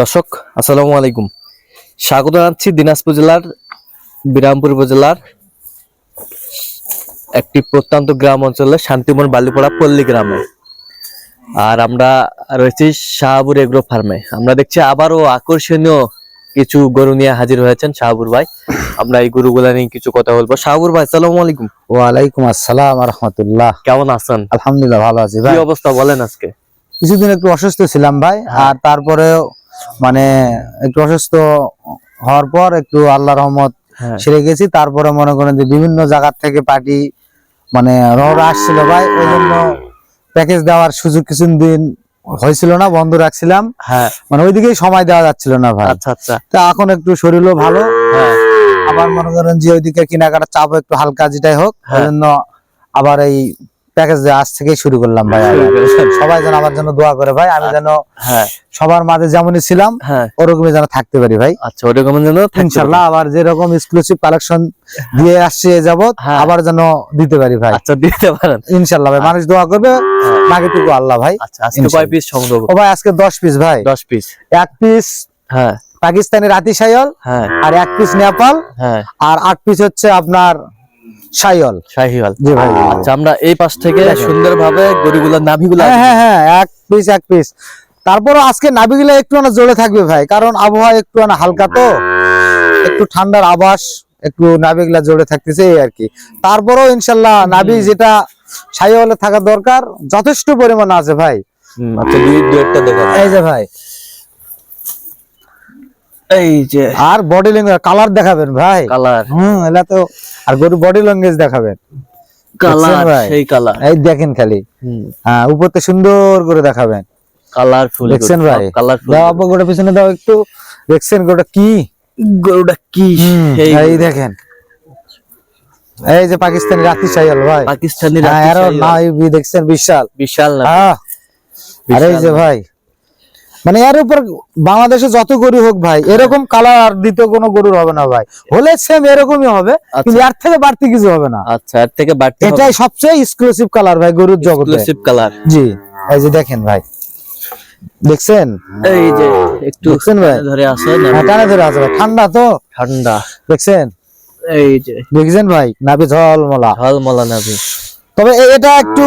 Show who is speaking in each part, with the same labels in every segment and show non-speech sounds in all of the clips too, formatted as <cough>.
Speaker 1: দর্শক আসসালামু আলাইকুম। স্বাগত জানাচ্ছি দিনাজপুর জেলার বিরামপুর উপজেলার একটি প্রত্যন্ত গ্রাম অঞ্চলে শান্তিমন বালিপাড়া পল্লী গ্রামে। আর আমরা রয়েছি শাহাবুর এগ্রো ফার্মে। আমরা দেখছি আবারও আকর্ষণীয় কিছু গরু নিয়ে হাজির হয়েছেন শাহাবুর ভাই। আমরা এই গরুগুলা নিয়ে কিছু কথা বলব। শাহাবুর ভাই আসসালামু আলাইকুম।
Speaker 2: ওয়ালাইকুম আসসালাম রহমতুল্লাহ।
Speaker 1: কেমন আছেন?
Speaker 2: আলহামদুলিল্লাহ ভালো আছি
Speaker 1: কি
Speaker 2: ভাই
Speaker 1: অবস্থা বলেন আজকে?
Speaker 2: কিছুদিন একটু অসুস্থ ছিলাম ভাই আর তারপরে মানে একটু অসুস্থ হওয়ার পর একটু আল্লাহ রহমত
Speaker 1: হ্যাঁ।
Speaker 2: সেরে গেছি। তারপরে মনে করেন যে বিভিন্ন জায়গা থেকে পার্টি মানে রহরা আসছিল ভাই। ওই জন্য প্যাকেজ দেওয়ার সুযোগ কিছু দিন হয়েছিল না বন্ধ রাখছিলাম।
Speaker 1: হ্যাঁ।
Speaker 2: মানে ওইদিকেই সময় দেওয়া যাচ্ছিল না ভাই।
Speaker 1: আচ্ছা আচ্ছা।
Speaker 2: তা এখন একটু শরীরও ভালো।
Speaker 1: হ্যাঁ।
Speaker 2: আবার মনে করেন যে ওইদিকে কেনাকাটার চাপ একটু হালকা যেটাই হোক ওই
Speaker 1: হ্যাঁ।
Speaker 2: জন্য আবার এই প্যাকেজ আজ থেকেই শুরু করলাম ভাই সবাই যেন আমার জন্য দোয়া করে ভাই আমি যেন
Speaker 1: হ্যাঁ।
Speaker 2: সবার মাঝে যেমনই ছিলাম
Speaker 1: হ্যাঁ।
Speaker 2: ওরকমই যেন থাকতে পারি ভাই।
Speaker 1: আচ্ছা ওরকম যেন থাকতে
Speaker 2: আবার যেরকম এক্সক্লুসিভ কালেকশন দিয়ে আসছে যাবত
Speaker 1: হ্যাঁ।
Speaker 2: আবার যেন দিতে পারি ভাই।
Speaker 1: আচ্ছা দিতে পারেন।
Speaker 2: ইনশাল্লাহ ভাই মানুষ দোয়া করবে। বাকিটুকু আল্লাহ ভাই।
Speaker 1: আচ্ছা আজকে কয় পিস সংগ্রহ
Speaker 2: ও ভাই আজকে দশ পিস ভাই।
Speaker 1: দশ পিস
Speaker 2: এক পিস
Speaker 1: হ্যাঁ।
Speaker 2: পাকিস্তানি রাতি
Speaker 1: হ্যাঁ।
Speaker 2: আর এক পিস নেপাল।
Speaker 1: হ্যাঁ।
Speaker 2: আর আট পিস হচ্ছে আপনার সাইল
Speaker 1: শাহিওয়াল।
Speaker 2: জি ভাই।
Speaker 1: আচ্ছা আমরা এই পাশ থেকে সুন্দরভাবে গরুগুলোর নাভিগুলো
Speaker 2: হ্যাঁ হ্যাঁ হ্যাঁ এক পিস এক পিস তারপরও আজকে নাবিগুলা একটু না জোরে থাকবে ভাই কারণ আবহাওয়া একটু না হালকা তো। একটু ঠান্ডার আবাস একটু নাবিগুলা জোরে থাকতেছে এই আর কি। তারপরেও ইনশাল্লাহ নাবি যেটা সাইওয়ালে থাকা দরকার যথেষ্ট পরিমাণ আছে ভাই।
Speaker 1: আচ্ছা
Speaker 2: এই যে ভাই
Speaker 1: এই যে
Speaker 2: আর বডি ল্যাঙ্গুয়েজ কালার দেখাবেন ভাই।
Speaker 1: কালার
Speaker 2: হুম এটা তো আর গরু বডি ল্যাঙ্গুয়েজ দেখাবেন।
Speaker 1: কালার? সেই কালার
Speaker 2: এই দেখেন খালি। হ্যাঁ উপরতে সুন্দর করে দেখাবেন।
Speaker 1: কালারফুল
Speaker 2: দেখছেন ভাই?
Speaker 1: কালারফুল
Speaker 2: দাও আব্বা গোটা পিছনে দাও একটু। দেখছেন গোটা কি?
Speaker 1: গরুটা কি? এই
Speaker 2: দেখেন। এই যে পাকিস্তানি রাত্রি সাইয়াল ভাই।
Speaker 1: পাকিস্তানি
Speaker 2: হ্যাঁ
Speaker 1: রাতি শাহিওয়াল।
Speaker 2: দেখছেন বিশাল।
Speaker 1: বিশাল না।
Speaker 2: আর এই যে ভাই মানে এর উপর বাংলাদেশে যত গরু হোক ভাই এরকম কালার আর দ্বিতীয় কোনো গরুর হবে না ভাই। হলে সেম এরকমই হবে কিন্তু এর থেকে বাড়তি কিছু হবে না।
Speaker 1: আচ্ছা এর থেকে বাড়তি
Speaker 2: এটাই সবচেয়ে এক্সক্লুসিভ কালার ভাই গরুর জগতে।
Speaker 1: এক্সক্লুসিভ কালার
Speaker 2: জি এই যে দেখেন ভাই। দেখছেন?
Speaker 1: এই যে একটু
Speaker 2: দেখছেন ভাই?
Speaker 1: ধরে আসে না
Speaker 2: হ্যাঁ, টানে ধরে আছে ঠান্ডা তো?
Speaker 1: ঠান্ডা।
Speaker 2: দেখছেন?
Speaker 1: এই যে।
Speaker 2: দেখছেন ভাই? নাবি ঝলমলা।
Speaker 1: ঝলমলা নাভি।
Speaker 2: তবে এটা একটু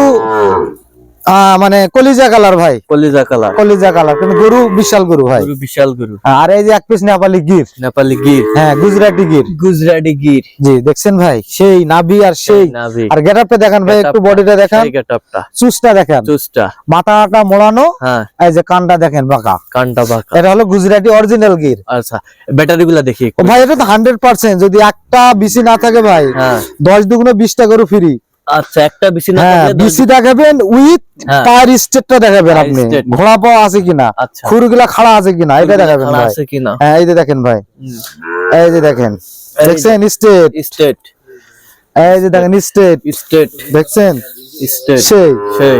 Speaker 2: মানে কলিজা কালার ভাই।
Speaker 1: কলিজা কালার।
Speaker 2: কলিজা কালার। কিন্তু গরু বিশাল গরু ভাই।
Speaker 1: গরু বিশাল গরু।
Speaker 2: আর এই যে এক পিস নেপালি গির।
Speaker 1: নেপালি গির।
Speaker 2: হ্যাঁ গুজরাটি গির।
Speaker 1: গুজরাটি গির।
Speaker 2: জি দেখছেন ভাই? সেই নাবি আর সেই।
Speaker 1: নাভি।
Speaker 2: আর গেটআপটা দেখান ভাই একটু বডিটা দেখেন।
Speaker 1: গেটআপটা
Speaker 2: চুসটা দেখেন।
Speaker 1: চুসটা
Speaker 2: মাথাটা মোড়ানো।
Speaker 1: হ্যাঁ।
Speaker 2: এই যে কানটা দেখেন বাঁকা।
Speaker 1: কানটা বাঁকা।
Speaker 2: এটা হলো গুজরাটি অরিজিনাল গির।
Speaker 1: আচ্ছা ব্যাটারি গুলা দেখি
Speaker 2: ও ভাই এটা তো হান্ড্রেড পার্সেন্ট যদি একটা বিসি না থাকে ভাই
Speaker 1: হ্যাঁ।
Speaker 2: দশ দুগুণে বিশটা গরু ফ্রি
Speaker 1: আচ্ছা একটা বেশি না
Speaker 2: হ্যাঁ বিসি দেখাবেন উইথ
Speaker 1: হ্যাঁ।
Speaker 2: পায়ের স্টেটটা দেখাবেন আপনি। ঘোড়া পাওয়া আছে কিনা
Speaker 1: আচ্ছা।
Speaker 2: খুরগুলা খাড়া আছে কিনা এটা দেখাবেন ভাই।
Speaker 1: আছে কিনা।
Speaker 2: হ্যাঁ এই যে দেখেন ভাই। এই যে দেখেন। দেখছেন? স্টেট
Speaker 1: স্টেট
Speaker 2: এই যে দেখেন স্টেট
Speaker 1: স্টেট
Speaker 2: দেখছেন?
Speaker 1: স্টেট
Speaker 2: সেই।
Speaker 1: সেই।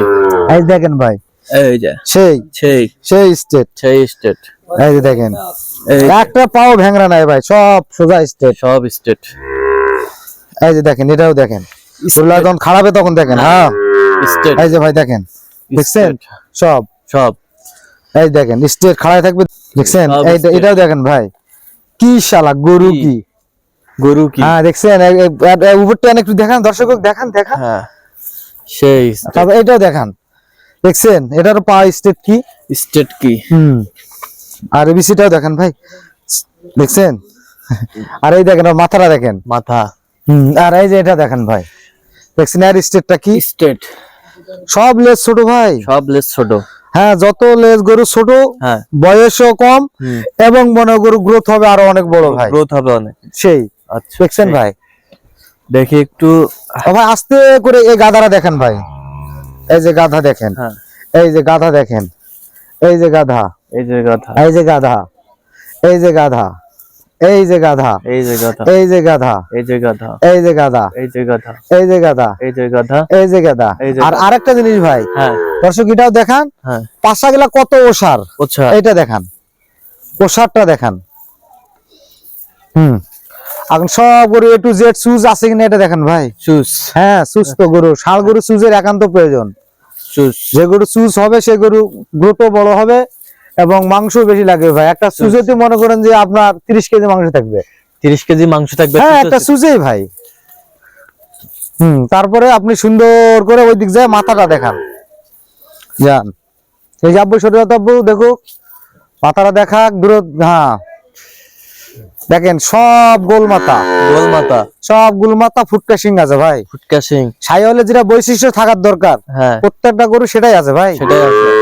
Speaker 2: এই দেখেন ভাই।
Speaker 1: এই যে।
Speaker 2: সেই।
Speaker 1: সেই।
Speaker 2: সেই স্টেট
Speaker 1: সেই স্টেট
Speaker 2: এই যে দেখেন। একটা পাও ভেঙরা নাই ভাই সব সোজা স্টেট
Speaker 1: সব স্টেট
Speaker 2: এই যে দেখেন এটাও দেখেন। পুরুলা যখন খারাপে তখন দেখেন হ্যাঁ। এই যে ভাই দেখেন দেখছেন? সব।
Speaker 1: সব।
Speaker 2: এই দেখেন স্টেট খাড়ায় থাকবে দেখছেন। এটাও দেখেন ভাই। কি শালা গরু
Speaker 1: কি? গরু কি?
Speaker 2: হ্যাঁ দেখছেন? উপরটা একটু দেখান দর্শক দেখান দেখান।
Speaker 1: হ্যাঁ সেই
Speaker 2: তারপর এটাও দেখান। দেখছেন? এটারও পা স্টেট কি?
Speaker 1: স্টেট কি?
Speaker 2: হুম। আর এবিসিটাও দেখেন ভাই। দেখছেন? আর এই দেখেন মাথাটা দেখেন।
Speaker 1: মাথা।
Speaker 2: হুম আর এই যে এটা দেখেন ভাই। আর স্টেটটা কি?
Speaker 1: স্টেট
Speaker 2: সব লেজ ছোট ভাই।
Speaker 1: সব লেস ছোট।
Speaker 2: হ্যাঁ যত লেজ গরু ছোট
Speaker 1: হ্যাঁ।
Speaker 2: বয়সও কম এবং মনে গরু গ্রোথ হবে আরও অনেক বড় ভাই।
Speaker 1: গ্রোথ হবে অনেক।
Speaker 2: সেই।
Speaker 1: আচ্ছা
Speaker 2: দেখছেন ভাই?
Speaker 1: দেখি একটু।
Speaker 2: ভাই আস্তে করে এই গাধারা দেখেন ভাই। এই যে গাধা দেখেন।
Speaker 1: হ্যাঁ।
Speaker 2: এই যে গাধা দেখেন। এই যে গাধা।
Speaker 1: এই যে কথা
Speaker 2: এই যে গাধা। এই যে গাধা। এই যে গাধা
Speaker 1: এই যে কথা
Speaker 2: এই যে গাধা
Speaker 1: এই যে গাধা
Speaker 2: এই যে গাধা
Speaker 1: এই যে গাধা
Speaker 2: এই যে গাধা
Speaker 1: এই যে গাধা
Speaker 2: এই যে গাধা আর আরেকটা জিনিস ভাই
Speaker 1: হ্যাঁ
Speaker 2: দর্শক এটাও দেখান
Speaker 1: হ্যাঁ
Speaker 2: পাশা গুলা কত ওষার
Speaker 1: আচ্ছা
Speaker 2: এইটা দেখান ওষারটা দেখান হুম এখন সব গরু এ টু জেড সুজ আছে কিনা এটা দেখেন ভাই
Speaker 1: চুস
Speaker 2: হ্যাঁ সুস্থ গরু ষাঁড় গরু সুজের একান্ত প্রয়োজন
Speaker 1: চুস
Speaker 2: যে গরু চুজ হবে সে গরু গ্রোথও বড় হবে এবং মাংস বেশি লাগবে ভাই। একটা সুজেতে মনে করেন যে আপনার তিরিশ কেজি মাংস থাকবে।
Speaker 1: তিরিশ কেজি মাংস থাকবে
Speaker 2: হ্যাঁ একটা। সুজেই ভাই। হুম তারপরে আপনি সুন্দর করে ওই দিক যায় মাথাটা দেখান। যান। এই যে আব্বু সরে আব্বু দেখো। মাথাটা দেখা দূর হ্যাঁ। দেখেন সব গোল মাথা
Speaker 1: গোল মাথা
Speaker 2: সব গোল মাথা ফুটকা সিং আছে ভাই।
Speaker 1: ফুটকা সিং
Speaker 2: ছাই হলে যেটা বৈশিষ্ট্য থাকার দরকার।
Speaker 1: হ্যাঁ।
Speaker 2: প্রত্যেকটা গরু সেটাই আছে ভাই।
Speaker 1: সেটাই আছে।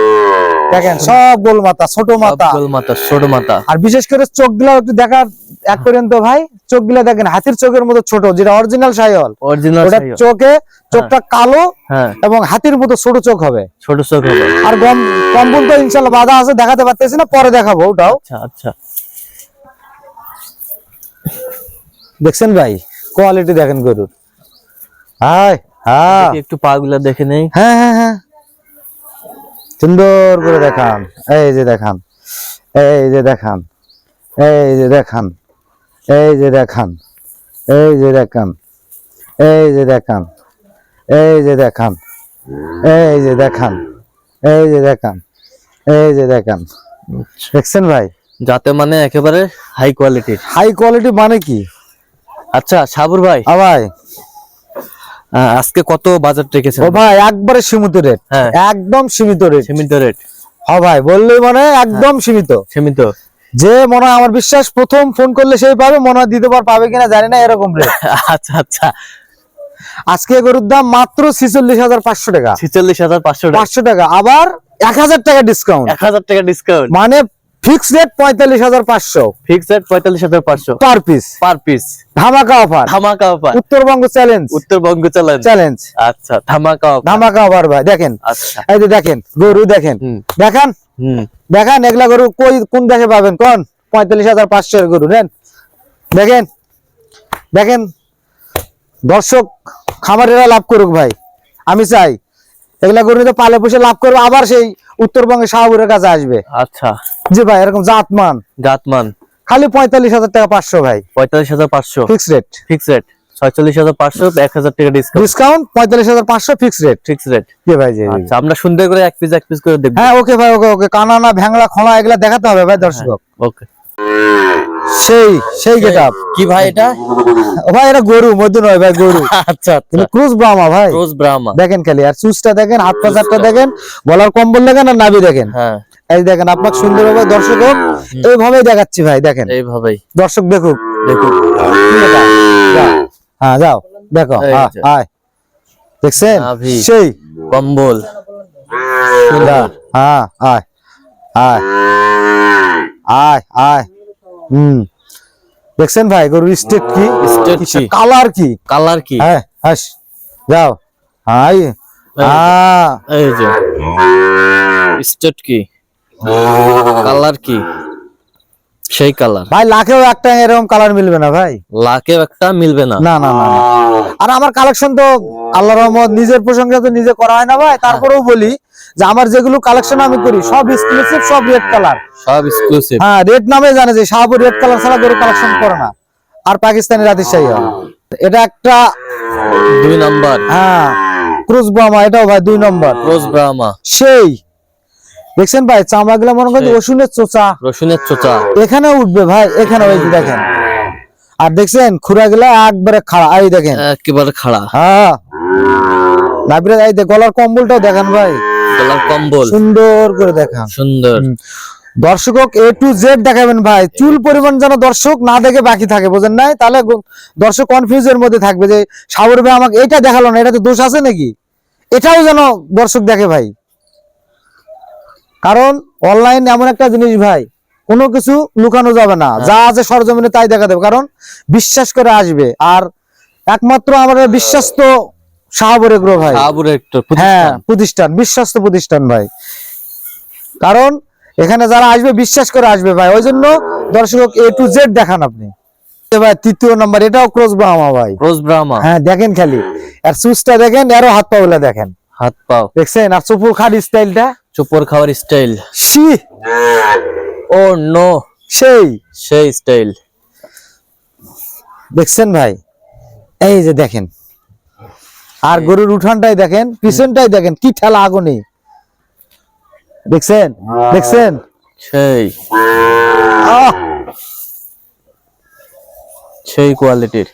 Speaker 2: দেখেন সব গোল মাথা ছোট মাথা
Speaker 1: গোল মাথা ছোট মাথা
Speaker 2: আর বিশেষ করে চোখগুলা একটু দেখার এক করেন তো ভাই চোখগুলা দেখেন হাতির চোখের মতো ছোট যেটা অরিজিনাল সাইহল
Speaker 1: অরিজিনাল
Speaker 2: চোখে চোখটা কালো
Speaker 1: হ্যাঁ।
Speaker 2: এবং হাতির মতো ছোট চোখ হবে।
Speaker 1: ছোট চোখ হবে।
Speaker 2: আর গম কম্বল তো ইনশাল্লাহ বাধা আছে দেখাতে পারতেছি না পরে দেখাবো ওটাও।
Speaker 1: আচ্ছা আচ্ছা।
Speaker 2: দেখছেন ভাই কোয়ালিটি দেখেন গরুর। হাই হ্যাঁ।
Speaker 1: একটু পা গুলা দেখে নেই।
Speaker 2: হ্যাঁ হ্যাঁ হ্যাঁ। সুন্দর করে দেখান এই যে দেখান এই যে দেখান এই যে দেখান এই যে দেখান এই যে দেখান এই যে দেখান এই যে দেখান এই যে দেখান এই যে দেখান এই যে দেখান দেখছেন ভাই
Speaker 1: যাতে মানে একেবারে হাই কোয়ালিটির
Speaker 2: হাই কোয়ালিটি মানে কি
Speaker 1: আচ্ছা সাবুর ভাই
Speaker 2: আ ভাই
Speaker 1: আহ, আজকে কত বাজার রেখেছেন?
Speaker 2: ও ভাই একবারে সীমিত রেট।
Speaker 1: হ্যাঁ।
Speaker 2: একদম সীমিত রেট।
Speaker 1: সীমিত রেট।
Speaker 2: হ্যাঁ ভাই বললেই মানে একদম সীমিত।
Speaker 1: সীমিত।
Speaker 2: যে মনে হয় আমার বিশ্বাস প্রথম ফোন করলে সেই পাবে মনে হয় দ্বিতীয়বার পাবে কিনা জানি না এরকম রেট। <laughs>
Speaker 1: আচ্ছা আচ্ছা।
Speaker 2: আজকে গরুর দাম মাত্র ছিচল্লিশ হাজার পাঁচশো টাকা।
Speaker 1: ছিচল্লিশ হাজার পাঁচশো টাকা।
Speaker 2: পাঁচশো টাকা। আবার এক হাজার টাকা ডিসকাউন্ট
Speaker 1: এক হাজার টাকা ডিসকাউন্ট
Speaker 2: মানে ফিক্স রেট পঁয়তাল্লিশ হাজার পাঁচশো।
Speaker 1: ফিক্স রেট পঁয়তাল্লিশ হাজার পাঁচশো।
Speaker 2: পার পিস
Speaker 1: পার পিস
Speaker 2: ধামাকা অফার
Speaker 1: ধামাকা offer
Speaker 2: Uttarbanga challenge
Speaker 1: Uttarbanga challenge
Speaker 2: challenge
Speaker 1: আচ্ছা ধামাকা অফার
Speaker 2: ধামাকা অফার ভাই। দেখেন
Speaker 1: আচ্ছা।
Speaker 2: এই যে দেখেন গরু দেখেন।
Speaker 1: হুম।
Speaker 2: দেখান। দেখান এগুলা গরু কই কোন দেখে পাবেন? কোন? পঁয়তাল্লিশ হাজার পাঁচশো গরু নেন। দেখেন। দেখেন দর্শক খামারেরা লাভ করুক ভাই। আমি চাই এগুলা গরু নিতে পালে পুষে লাভ করবে আবার সেই উত্তরবঙ্গে শাহপুরের কাছে আসবে।
Speaker 1: আচ্ছা।
Speaker 2: জি ভাই এরকম জাতমান।
Speaker 1: জাতমান।
Speaker 2: খালি পঁয়তাল্লিশ হাজার টাকা পাঁচশো ভাই।
Speaker 1: পঁয়তাল্লিশ হাজার পাঁচশো।
Speaker 2: ফিক্স রেট
Speaker 1: ফিক্স রেট ছয়চল্লিশ হাজার পাঁচশো এক হাজার টাকা ডিসকাউন্ট
Speaker 2: ডিসকাউন্ট পঁয়তাল্লিশ হাজার পাঁচশো ফিক্স রেট
Speaker 1: ফিক্স রেট
Speaker 2: জি ভাই জি।
Speaker 1: আচ্ছা আমরা সুন্দর করে এক পিস এক পিস করে দেখব।
Speaker 2: হ্যাঁ ওকে ভাই ওকে ওকে কানানা ভ্যাংলা খোলা এগুলা দেখাতে হবে ভাই দর্শক।
Speaker 1: ওকে
Speaker 2: সেই সেই গেট আপ
Speaker 1: কি ভাই এটা?
Speaker 2: ও ভাই এটা গরু মধ্যে নয় ভাই গরু। <laughs>
Speaker 1: আচ্ছা
Speaker 2: কিন্তু
Speaker 1: আচ্ছা
Speaker 2: ক্রুজ ব্রাহ্মা ভাই।
Speaker 1: রোজ ব্রাহ্মা।
Speaker 2: দেখেন খালি আর চুজটা দেখেন হাত পাচারটা দেখেন বলার কম্বল দেখেন আর নাভি দেখেন।
Speaker 1: হ্যাঁ।
Speaker 2: এই দেখেন আপনাকে সুন্দরভাবে দর্শক হোক এইভাবেই দেখাচ্ছি ভাই দেখেন।
Speaker 1: এইভাবেই।
Speaker 2: দর্শক দেখুক।
Speaker 1: দেখুন
Speaker 2: কি এটা? যাও। হ্যাঁ যাও দেখো
Speaker 1: এই
Speaker 2: হ্যাঁ, আয় দেখছেন? সেই।
Speaker 1: কম্বল।
Speaker 2: হ্যাঁ আয় আয় আয় আয় হুম। দেখছেন ভাই গরুর স্টেট কি? কালার কি?
Speaker 1: কালার কি?
Speaker 2: হ্যাঁ হাস যাও। হাই। হ্যাঁ
Speaker 1: এই যে। স্টেট কি? কালার কি? সেই কালার
Speaker 2: ভাই লাখেও একটা এরকম কালার মিলবে না ভাই।
Speaker 1: লাখেও একটা মিলবে না।
Speaker 2: না না। আর আমার কালেকশন তো আল্লাহ রহমত নিজের প্রসঙ্গে তো নিজে করা হয় না ভাই। তারপরেও বলি যে আমার যেগুলো কালেকশন আমি করি সব এক্সক্লুসিভ সব রেড কালার
Speaker 1: সব এক্সক্লুসিভ
Speaker 2: হ্যাঁ রেড নামে জানে যে শাহপুর রেড কালার ছাড়া গরু কালেকশন করে না। আর পাকিস্তানি রাতিশাহী হয় এটা একটা
Speaker 1: দুই নাম্বার
Speaker 2: হ্যাঁ ক্রুজ ব্রাহ্মা এটাও ভাই দুই নম্বর
Speaker 1: রোজ ব্রাহ্মা
Speaker 2: সেই দেখছেন ভাই চামড়া গুলা মনে করেন। ওষুনের চোচা।
Speaker 1: রসুনের চোচা।
Speaker 2: এখানে উঠবে ভাই এখানে ওই দেখেন। আর দেখছেন খুরা গুলা একবারে খাড়া এই দেখেন।
Speaker 1: একেবারে খাড়া।
Speaker 2: হ্যাঁ। এই গলার কম্বলটাও দেখেন ভাই।
Speaker 1: গলার কম্বল।
Speaker 2: সুন্দর করে দেখান।
Speaker 1: সুন্দর।
Speaker 2: দর্শক এ টু জেড দেখাবেন ভাই। চুল পরিমাণ যেন দর্শক না দেখে বাকি থাকে বোঝেন নাই? তাহলে দর্শক কনফিউজের মধ্যে থাকবে যে সাবর ভাই আমাকে এটা দেখাল না এটা তো দোষ আছে নাকি? এটাও যেন দর্শক দেখে ভাই। কারণ অনলাইন এমন একটা জিনিস ভাই কোনো কিছু লুকানো যাবে না। যা আছে সরজমিনে তাই দেখা দেবে। কারণ বিশ্বাস করে আসবে। আর একমাত্র আমাদের বিশ্বস্ত সাহাবরে গ্রো ভাই। হ্যাঁ
Speaker 1: প্রতিষ্ঠান
Speaker 2: বিশ্বস্ত প্রতিষ্ঠান ভাই। কারণ এখানে যারা আসবে বিশ্বাস করে আসবে ভাই। ওই জন্য দর্শক এ টু জেড দেখান আপনি। ভাই তৃতীয় নম্বর এটাও ক্রস ব্রাহ্মা ভাই।
Speaker 1: রোজ ব্রাহ্মা
Speaker 2: হ্যাঁ দেখেন খালি। আর সুসটা দেখেন এরও হাত পা গুলা দেখেন।
Speaker 1: হাত পাও
Speaker 2: দেখছেন? আর চুপুর খাট স্টাইলটা
Speaker 1: চুপর খাওয়ার স্টাইল।
Speaker 2: সি?
Speaker 1: ও নো।
Speaker 2: সেই?
Speaker 1: সেই স্টাইল।
Speaker 2: দেখছেন ভাই? এই যে দেখেন। আর গরুর উঠানটাই দেখেন পিছনটাই দেখেন কি ঠেলা আগুনে। দেখছেন? দেখছেন?
Speaker 1: সেই। সেই কোয়ালিটির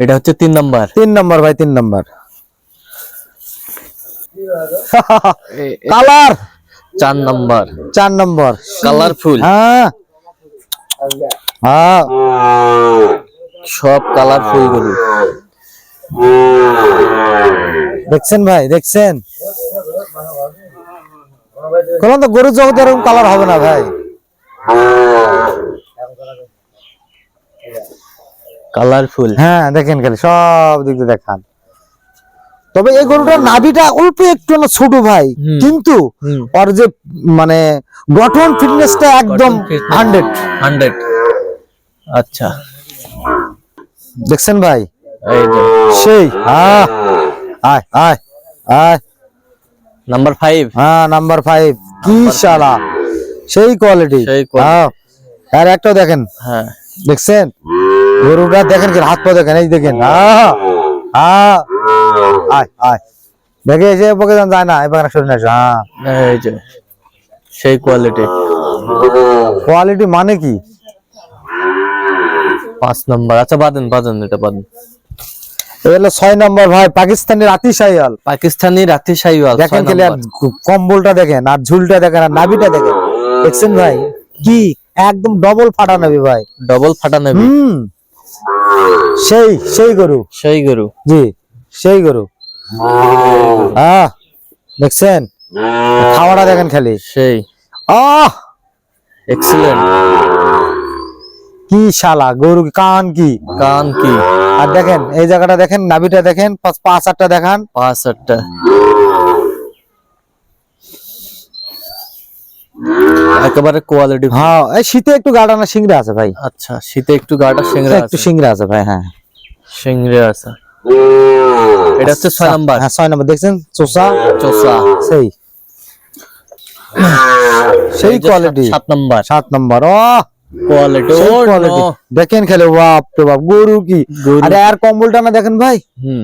Speaker 1: এটা হচ্ছে তিন নাম্বার।
Speaker 2: তিন নম্বর ভাই তিন নম্বর। কালার।
Speaker 1: চার নাম্বার।
Speaker 2: চার নম্বর।
Speaker 1: কালারফুল।
Speaker 2: হ্যাঁ। হ্যাঁ।
Speaker 1: সব কালারফুল গরু।
Speaker 2: দেখছেন ভাই দেখছেন? কোন তো গরুর জগতে এরকম কালার হবে না ভাই।
Speaker 1: কালারফুল।
Speaker 2: হ্যাঁ দেখেন খালি সব দিক দিয়ে দেখান। তবে এই গরুটার নাভিটা অল্প একটু না ছোট ভাই। কিন্তু ওর যে মানে গঠন ফিটনেসটা একদম হান্ড্রেড
Speaker 1: হান্ড্রেড আচ্ছা।
Speaker 2: দেখছেন ভাই? সেই হ্যাঁ আয় আয় আয়।
Speaker 1: নাম্বার ফাইভ
Speaker 2: হ্যাঁ নাম্বার ফাইভ কি শালা। সেই কোয়ালিটি হ্যাঁ আর একটাও দেখেন।
Speaker 1: হ্যাঁ।
Speaker 2: দেখছেন? গরুটা দেখেন কি হাত পা দেখেন এই দেখেন। আহ, আহ, আয় আয়। দেখে এসে বকে যায় না এবার শরীর আসে হ্যাঁ।
Speaker 1: এই যে সেই কোয়ালিটি
Speaker 2: কোয়ালিটি মানে কি?
Speaker 1: পাঁচ নাম্বার আচ্ছা বাদেন বাদেন এটা বাদেন
Speaker 2: এই ছয় নম্বর ভাই পাকিস্তানি রাতি
Speaker 1: পাকিস্তানি রাতি শাইওয়াল
Speaker 2: দেখেন খেলে আর কম্বলটা দেখেন আর ঝুলটা দেখেন আর নাভিটা দেখেন। দেখছেন ভাই? কি? একদম ডবল ফাটা নাবি ভাই।
Speaker 1: ডবল ফাটা নেবে
Speaker 2: হুম। সেই সেই গরু।
Speaker 1: সেই গরু।
Speaker 2: জি সেই গরু। আহ দেখছেন? খাওয়াটা দেখেন খালি।
Speaker 1: সেই।
Speaker 2: আহ!
Speaker 1: এক্সিলেন্ট
Speaker 2: কি শালা গরু কান কি?
Speaker 1: কান কি।
Speaker 2: আর দেখেন এই জায়গাটা দেখেন নাভিটা দেখেন পাঁচ পাঁচ আটটা দেখান।
Speaker 1: পাঁচ আটটা। একেবারে কোয়ালিটি
Speaker 2: হ্যাঁ এই শীতে একটু গাড়ানা সিংড়া আছে ভাই।
Speaker 1: আচ্ছা শীতে একটু গাটা সিংড়া
Speaker 2: একটু সিংড়া আছে ভাই হ্যাঁ।
Speaker 1: সিংড়ে আছে। এটা হচ্ছে ছয় নাম্বার।
Speaker 2: হ্যাঁ ছয় নম্বর দেখছেন? চোষা?
Speaker 1: চোষা।
Speaker 2: সেই। সেই কোয়ালিটি
Speaker 1: সাত নাম্বার।
Speaker 2: সাত নম্বর ও!
Speaker 1: কোয়ালিটি ও
Speaker 2: কোয়ালিটি দেখেন খেলে বাপ রে বাপ গরু কি। আরে আর কম্বলটা না দেখেন ভাই?
Speaker 1: হুম।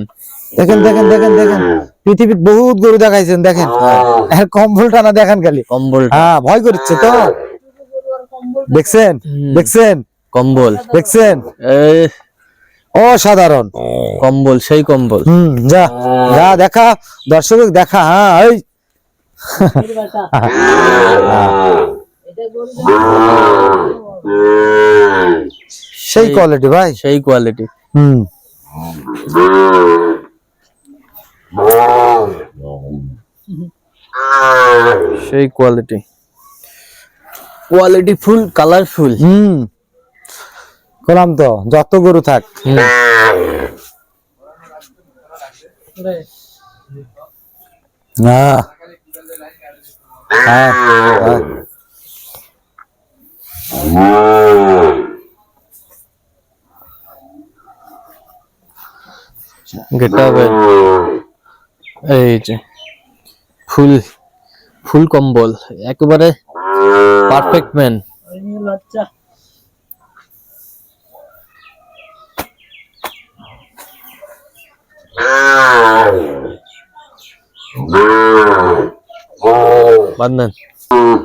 Speaker 2: দেখেন দেখেন দেখেন দেখেন। পৃথিবীর বহুত গরু দেখাইছেন দেখেন। আর কম্বলটা না দেখেন খালি।
Speaker 1: কম্বল
Speaker 2: হ্যাঁ ভয় করছে তো। দেখছেন? দেখছেন?
Speaker 1: কম্বল।
Speaker 2: দেখছেন? অসাধারণ।
Speaker 1: কম্বল সেই কম্বল।
Speaker 2: হুম যা যা দেখা। দর্শক দেখা হ্যাঁ এই। সেই কোয়ালিটি ভাই।
Speaker 1: সেই কোয়ালিটি
Speaker 2: হুম।
Speaker 1: সেই কোয়ালিটি কোয়ালিটি ফুল কালারফুল
Speaker 2: হুম। করলাম তো যত গরু থাক।
Speaker 1: গেটা এই যে। ফুল ফুল কম্বল একেবারে পারফেক্ট ম্যান বান্ধেন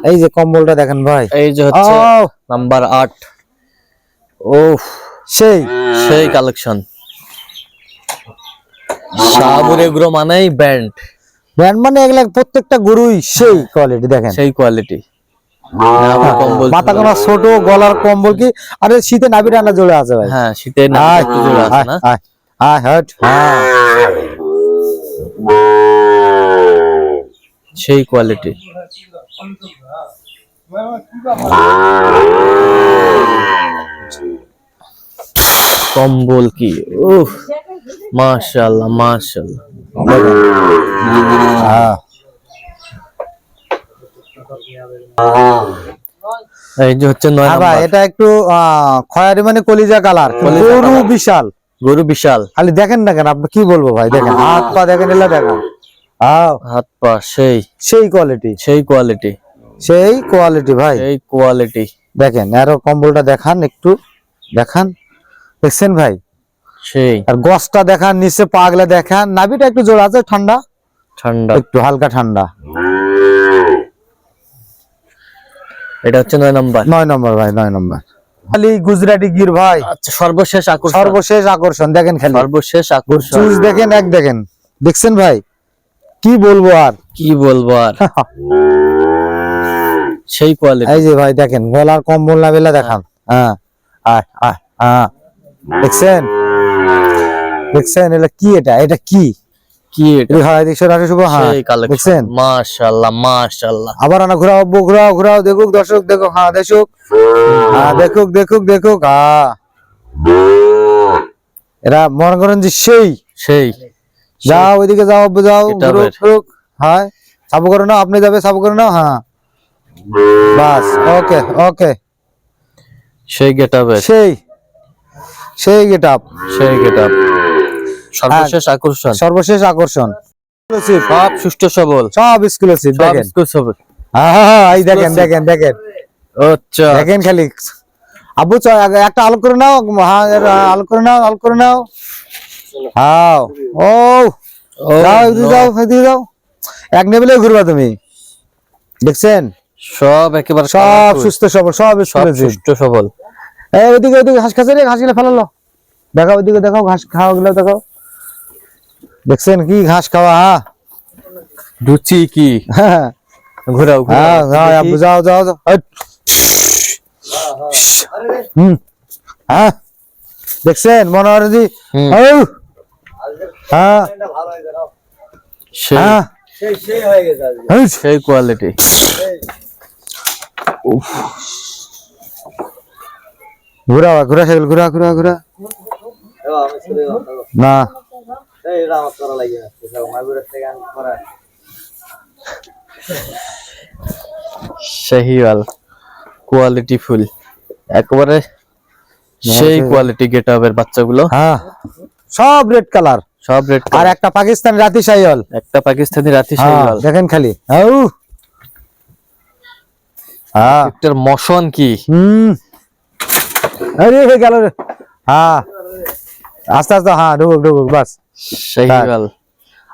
Speaker 2: এই যে কম্বলটা দেখেন ভাই।
Speaker 1: এই যে হচ্ছে নাম্বার আট। ও
Speaker 2: সেই।
Speaker 1: সেই কালেকশন শাহপুর এগ্রো মানেই ব্যান্ড।
Speaker 2: ব্র্যান্ড মানে এগুলা প্রত্যেকটা গরুই সেই কোয়ালিটি দেখেন।
Speaker 1: সেই কোয়ালিটি
Speaker 2: মাথা কোনা ছোট গলার কম্বল কি? আরে শীতে নাবি রান্না জোড়ে আছে ভাই।
Speaker 1: হ্যাঁ শীতের না একটু জোড়া আছে না?
Speaker 2: আয়, আয়, হট, হ্যাঁ।
Speaker 1: সেই কোয়ালিটি কম্বল কি? উফ মাশাআল্লাহ মাশাআল্লাহ।
Speaker 2: হ্যাঁ।
Speaker 1: এই যে হচ্ছে নয় নাম্বার।
Speaker 2: এটা একটু খয়েরি মানে কলিজা কালার গরু বিশাল।
Speaker 1: গরু বিশাল।
Speaker 2: খালি দেখেন না কেন আপনি কি বলব ভাই দেখেন হাত পা দেখেন এলা দেখেন।
Speaker 1: হাত পা সেই।
Speaker 2: সেই কোয়ালিটি
Speaker 1: সেই কোয়ালিটি
Speaker 2: সেই কোয়ালিটি ভাই।
Speaker 1: সেই কোয়ালিটি
Speaker 2: দেখেন আরও কম্বলটা দেখান একটু দেখান। দেখছেন ভাই?
Speaker 1: সেই।
Speaker 2: আর গছটা দেখান নিচে পাগলা দেখান। নাভিটা একটু জোর আছে ঠান্ডা?
Speaker 1: ঠান্ডা।
Speaker 2: একটু হালকা ঠান্ডা।
Speaker 1: এটা হচ্ছে নয় নাম্বার।
Speaker 2: নয় নম্বর ভাই নয় নম্বর। খালি গুজরাটি গির ভাই।
Speaker 1: আচ্ছা সর্বশেষ আকর্ষণ।
Speaker 2: সর্বশেষ আকর্ষণ দেখেন খালি।
Speaker 1: সর্বশেষ আকর্ষণ।
Speaker 2: চুজ দেখেন এক দেখেন। দেখছেন ভাই? কি বলব আর?
Speaker 1: কি বলব আর? <laughs> সেই কোয়ালিটি
Speaker 2: এই যে ভাই দেখেন গলার কম্বল না বেলা দেখান। হ্যাঁ আয় আয় হ্যাঁ দেখছেন? দেখছেন এটা কি এটা? এটা কি?
Speaker 1: কি এটা?
Speaker 2: এই হয় দেখছেন শুভ হ্যাঁ। দেখছেন?
Speaker 1: মাশাআল্লাহ মাশাআল্লাহ।
Speaker 2: আবার আনা ঘুরাও বো- ঘুরাও ঘুরাও দেখুক দর্শক দেখো হ্যাঁ দেখুক। হ্যাঁ দেখুক দেখুক দেখুক হ্যাঁ। এরা মনে করেন যে সেই।
Speaker 1: সেই।
Speaker 2: যাও ওইদিকে যাও আব্বু যাও
Speaker 1: এটা
Speaker 2: ঘুরুক ঘুরুক হ্যাঁ। সাবু করে নাও আপনি যাবে সাবু করে নাও হ্যাঁ। বাস ওকে ওকে।
Speaker 1: সেই গেটআপের।
Speaker 2: সেই। সেই গেট আপ
Speaker 1: সেই গেটআপ। সর্বশেষ আকর্ষণ।
Speaker 2: সর্বশেষ আকর্ষণ।
Speaker 1: সব সুষ্ঠু সবল।
Speaker 2: সব এক্সক্লুসিভ
Speaker 1: সব
Speaker 2: দেখেন।
Speaker 1: exclusive।
Speaker 2: হ্যাঁ এই দেখেন দেখেন দেখেন।
Speaker 1: আচ্ছা।
Speaker 2: দেখেন খালি। আব্বু চ একটা আলো করে নাও। হ্যাঁ আলো করে নাও আলো করে নাও। হাও ও যাও এদিকে
Speaker 1: no।
Speaker 2: যাও এদিকে যাও। এক নেবেলে ঘুরবা তুমি। দেখছেন?
Speaker 1: সব একেবারে
Speaker 2: সব সুস্থ সবল সব
Speaker 1: সুস্থ সবল।
Speaker 2: এই ওইদিকে ওইদিকে ঘাস খাচ্ছে রে ঘাসগুলো ফেলালো। দেখাও ওইদিকে দেখাও ঘাস খাওয়া গুলো দেখাও। দেখছেন কি ঘাস খাওয়া হ্যাঁ
Speaker 1: রুচি কি?
Speaker 2: হ্যাঁ।
Speaker 1: ঘোরাও
Speaker 2: হ্যাঁ যাও যাও যাও হুম। হ্যাঁ। দেখছেন মনে হয় যে হ্যাঁ।
Speaker 1: সেই।
Speaker 2: হ্যাঁ। হুস। ঘুরা ঘুরা সেগুলো ঘুরা ঘুরা ঘুরা। না।
Speaker 1: শাহিওয়াল কোয়ালিটি ফুল একেবারে সেই কোয়ালিটি গেটআপের বাচ্চাগুলো।
Speaker 2: হ্যাঁ। সব রেড কালার
Speaker 1: সব রেড
Speaker 2: আর একটা পাকিস্তানি রাতি
Speaker 1: একটা পাকিস্তানি রাতি
Speaker 2: হ্যাঁ
Speaker 1: শাহিওয়াল।
Speaker 2: দেখেন খালি। হ্যাঁ
Speaker 1: এটার মশন কি?
Speaker 2: হুম। আরে হয়ে গেল হ্যাঁ। আস্তে আস্তে হ্যাঁ ঢুকুক ঢুকুক বাস।
Speaker 1: শাহিওয়াল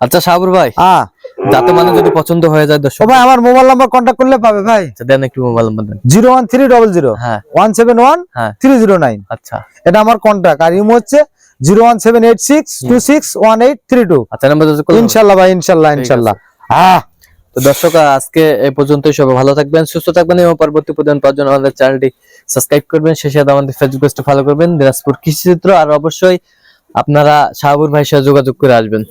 Speaker 1: আচ্ছা সাবর ভাই
Speaker 2: হ্যাঁ।
Speaker 1: যাতে মানে যদি পছন্দ হয়ে যায় দর্শক
Speaker 2: ভাই আমার মোবাইল নাম্বার কন্ট্যাক্ট করলে পাবে ভাই।
Speaker 1: আচ্ছা, দেন একটু মোবাইল নাম্বার দেন।
Speaker 2: Zero one three double zero.
Speaker 1: হ্যাঁ।
Speaker 2: ওয়ান সেভেন ওয়ান
Speaker 1: হ্যাঁ।
Speaker 2: Three zero nine.
Speaker 1: আচ্ছা।
Speaker 2: এটা আমার আর ইমো হচ্ছে zero one seven eight six two six one eight three two.
Speaker 1: আচ্ছা নাম্বার
Speaker 2: ভাই ইনশাল্লাহ ইনশাল্লাহ। হ্যাঁ
Speaker 1: তো দর্শক, আজকে এ পর্যন্তই। সবাই ভালো থাকবেন, সুস্থ থাকবেন এবং পরবর্তী প্রদান পাওয়ার জন্য আমাদের চ্যানেলটি সাবস্ক্রাইব করবেন। সেই সাথে আমাদের ফেসবুক পেজটা ফলো করবেন, দিনাজপুর কৃষি চিত্র। আর অবশ্যই আপনারা শাহাবুর ভাইয়ের সাথে যোগাযোগ করে আসবেন।